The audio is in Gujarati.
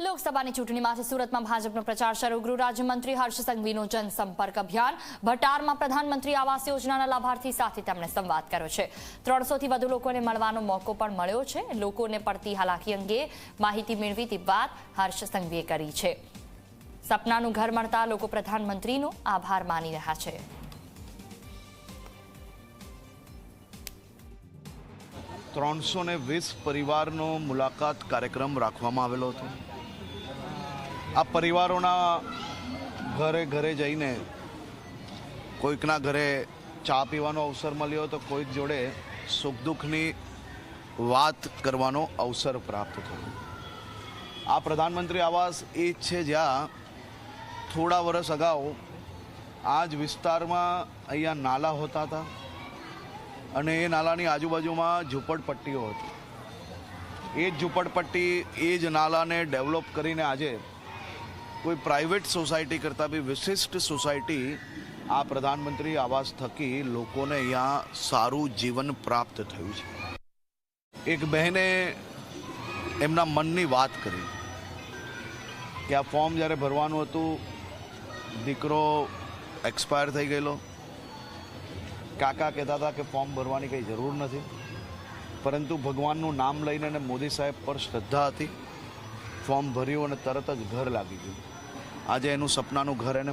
લોકસભાની ચૂંટણીમાંથી સુરતમાં ભાજપનો પ્રચાર શરૂ. ગૃહ રાજ્યમંત્રી હર્ષ સંઘવીનું જનસંપર્ક અભિયાન. ભટારમાં પ્રધાનમંત્રી આવાસ યોજનાના લાભાર્થી સાથે તેમણે સંવાદ કર્યો છે. ત્રણસોથી વધુ લોકોને મળવાનો મોકો પણ મળ્યો છે. લોકોને પડતી હાલાકી અંગે માહિતી મેળવી તે વાત હર્ષ સંઘવીએ કરી છે. સપનાનું ઘર મળતા લોકો પ્રધાનમંત્રીનો આભાર માની રહ્યા છે. ત્રણસો ને વીસ પરિવારનો મુલાકાત કાર્યક્રમ રાખવામાં આવેલો હતો. આ પરિવારોના ઘરે ઘરે જઈને કોઈકના ઘરે ચા પીવાનો અવસર મળ્યો તો કોઈક જોડે સુખ દુઃખની વાત કરવાનો અવસર પ્રાપ્ત થયો. આ પ્રધાનમંત્રી આવાસ એ જ છે જ્યાં થોડા વર્ષ અગાઉ આ જ વિસ્તારમાં અહીંયા નાલા હોતા હતા અને એ નાલાની આજુબાજુમાં ઝૂંપડપટ્ટીઓ હતી. એ જ ઝૂંપડપટ્ટી એ જ નાલાને ડેવલપ કરીને આજે કોઈ પ્રાઇવેટ સોસાયટી કરતાં બી વિશિષ્ટ સોસાયટી આ પ્રધાનમંત્રી આવાસ થકી લોકોને અહીંયા સારું જીવન પ્રાપ્ત થયું છે. એક બહેને એમના મનની વાત કરી કે આ ફોર્મ જ્યારે ભરવાનું હતું, દીકરો એક્સપાયર થઈ ગયેલો. કાકા કહેતા હતા કે ફોર્મ ભરવાની કંઈ જરૂર નથી. પરંતુ ભગવાનનું નામ લઈને મોદી સાહેબ પર શ્રદ્ધા હતી. ફોર્મ ભર્યું અને તરત જ ઘર લાગી ગયું આજે એનું સપનાનું ઘર એને.